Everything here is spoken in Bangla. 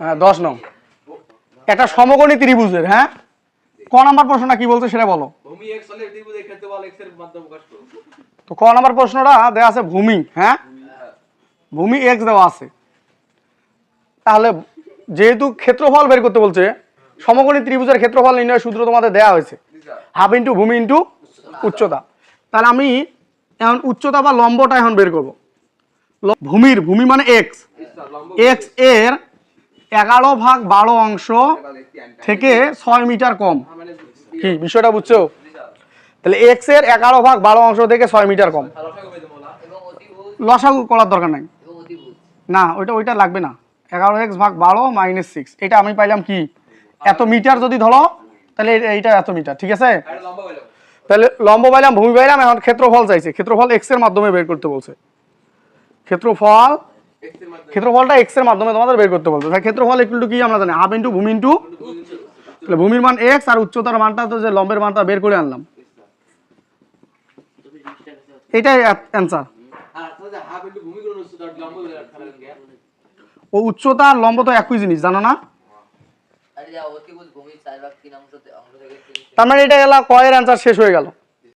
হ্যাঁ দশ নং। একটা সমকোণী ত্রিভুজের হ্যাঁ? ক নাম্বার প্রশ্নটা কি বলছে সেটা বলো। তো ক নাম্বার প্রশ্নটা দেওয়া আছে ভূমি হ্যাঁ? ভূমি এক্স দেওয়া আছে। তাহলে যেহেতু ক্ষেত্রফল বের করতে বলছে সমকোণী ত্রিভুজের ক্ষেত্রফল নির্ণয় সূত্র তোমাদের দেওয়া হয়েছে। হাফ ইন্টু ভূমি ইন্টু উচ্চতা। তাহলে আমি এখন উচ্চতা বা লম্বটা এখন বের করব। ভূমির ভূমি মানে এক্স এক্সের এগারো ভাগ বারো অংশ থেকে ছয় মিটার কম। কি, বিষয়টা বুঝছ? তাহলে এক্সের এগারো ভাগ বারো অংশ থেকে ছয় মিটার কম। লসাগু করার দরকার নাই। না, ওইটা ওইটা লাগবে না। এগারো এক্স ভাগ বারো মাইনাস সিক্স এটা আমি পাইলাম কি? এত মিটার যদি ধরো, তাহলে এই- এইটা এত মিটার, ঠিক আছে? তাহলে লম্ব পাইলাম, ভূমি পাইলাম, এখন ক্ষেত্রফল চাইছে। ক্ষেত্রফল এক্সের মাধ্যমে বের করতে বলছে। ক্ষেত্রফল ক্ষেত্রফলটা এক্সের মাধ্যমে তোমাদের বের করতে বলতো। তাহলে ক্ষেত্রফল একটু কি আমরা জানি? হাফ ইন্টু ভূমি ইন্টু তাহলে ভূমির মান এক্স আর উচ্চতার মানটা তো যে লম্বের মানটা বের করে আনলাম। এটাই অ্যান্সার ও উচ্চতা আর লম্ব তো একই জিনিস জানো না? তার মানে এটা এলা কয়ের অ্যান্সার শেষ হয়ে গেল।